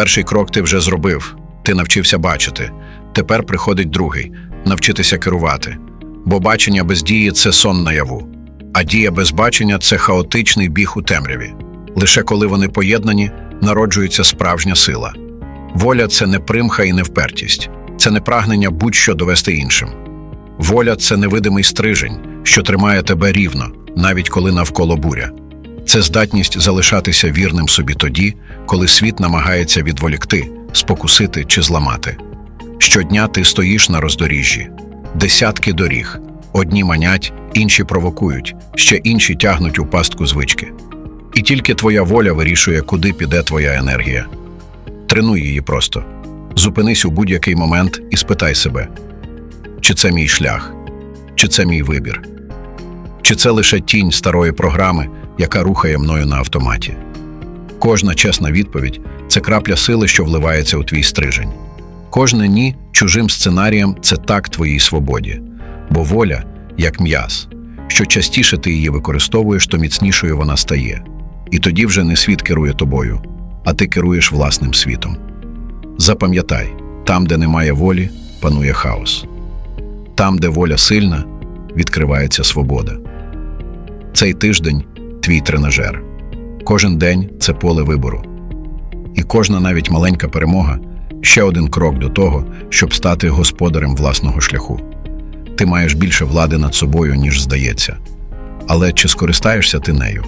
Перший крок ти вже зробив, ти навчився бачити. Тепер приходить другий навчитися керувати. Бо бачення без дії це сон наяву, а дія без бачення це хаотичний біг у темряві. Лише коли вони поєднані, народжується справжня сила. Воля це не примха і не впертість, це не прагнення будь-що довести іншим. Воля це невидимий стрижень, що тримає тебе рівно, навіть коли навколо буря. Це здатність залишатися вірним собі тоді, коли світ намагається відволікти, спокусити чи зламати. Щодня ти стоїш на роздоріжжі, десятки доріг. Одні манять, інші провокують, ще інші тягнуть у пастку звички. І тільки твоя воля вирішує, куди піде твоя енергія. Тренуй її просто. Зупинись у будь-який момент і спитай себе, чи це мій шлях, чи це мій вибір, чи це лише тінь старої програми, яка рухає мною на автоматі. Кожна чесна відповідь це крапля сили, що вливається у твій стрижень. Кожне ні чужим сценарієм це так твоїй свободі, бо воля як м'яз. Що частіше ти її використовуєш, то міцнішою вона стає. І тоді вже не світ керує тобою, а ти керуєш власним світом. Запам'ятай, там, де немає волі, панує хаос. Там, де воля сильна, відкривається свобода. Цей тиждень твій тренажер. Кожен день це поле вибору. І кожна навіть маленька перемога ще один крок до того, щоб стати господарем власного шляху. Ти маєш більше влади над собою, ніж здається. Але чи скористаєшся ти нею?